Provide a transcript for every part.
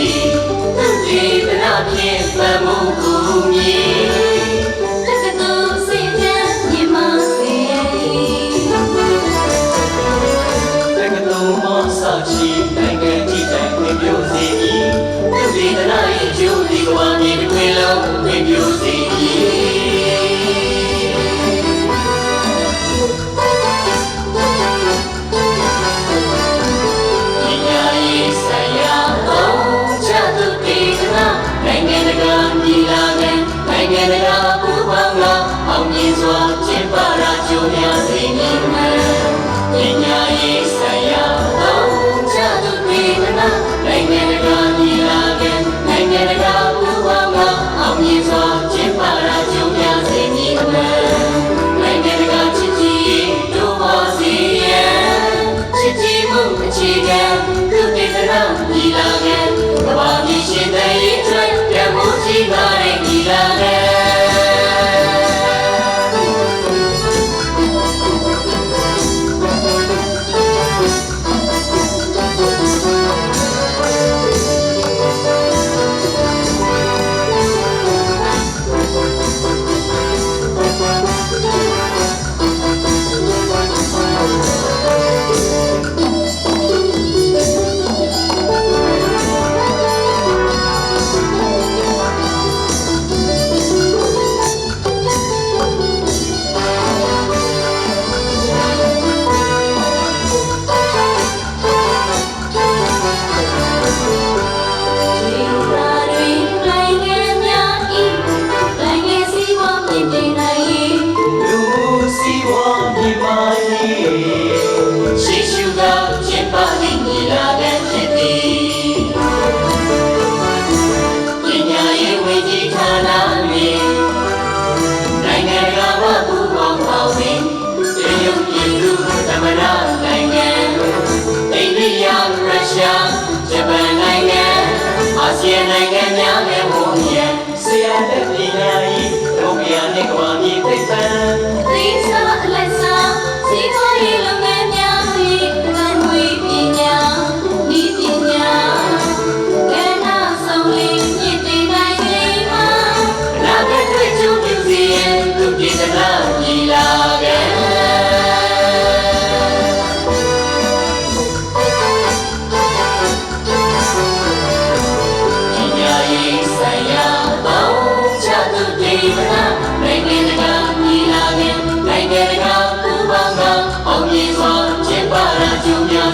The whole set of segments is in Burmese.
သည်သူကြီးဘနာဖြင့်သမုံကုန်မြေတက္ကသိုလ်စင်ကြံမြမစေတက္ကသိုလ်မောဆောက်ချီနိုင်ငံတည်တိုင်ဝင်ပြိုစေ၏သူကြီးဘနာ၏ကျိုးဒီကဝါမြေတစ်ခွေလုံးဝင်ပြိုစေ၏ Lord. ရှင်နိုင်ငံများနဲ့ဝန်ရံဆရာတဲ့ပညာဤဘုရားနဲ့ကမ္ဘာ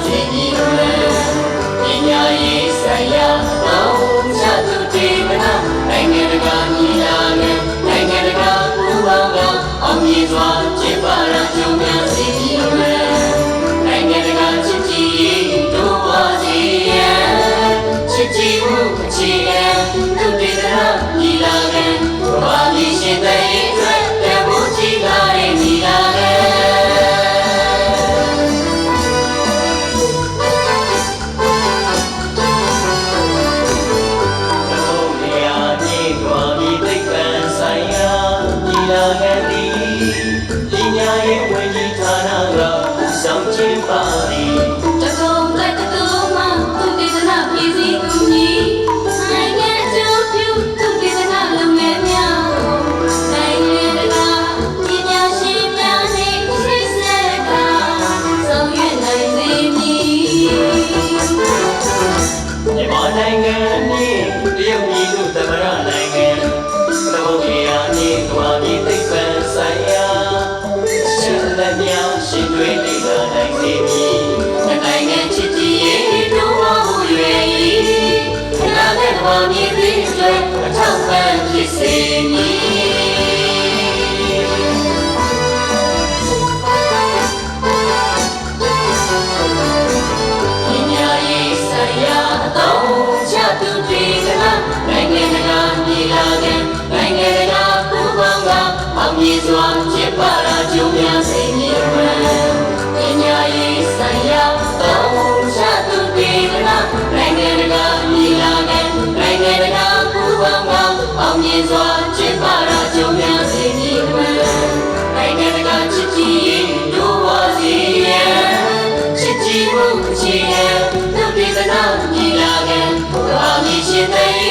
ရှင်ကြီးတို့လည်းပညာရေး မြန်မာနိုင်ငံနှင့်တရုတ်ပြည်သို့သမရနိုင်ငံသမုဒ္ဒရာနှင့်ကွာမြေသိပ္ပံဆိုင်ရာရှင်လက်များရှင်တွင်နေတာနိုင်စေမည်နိုင်ငံချစ်ကြည်ရေးတို့ဝဟူ၍အနာဂတ်ကွာမြေသိပ္ပံအထောက်ပံ့ဖြစ်စေမည် အသုံးချသူတွေကလားနိုင်ငံတကာမြေလာကန်နိုင်ငံတကာပူးပေါင်းကအောင်မြင်စွာဖြစ်ပါလားကြုံများစေမြေဝံပညာရေးဆိုင်ရာ you may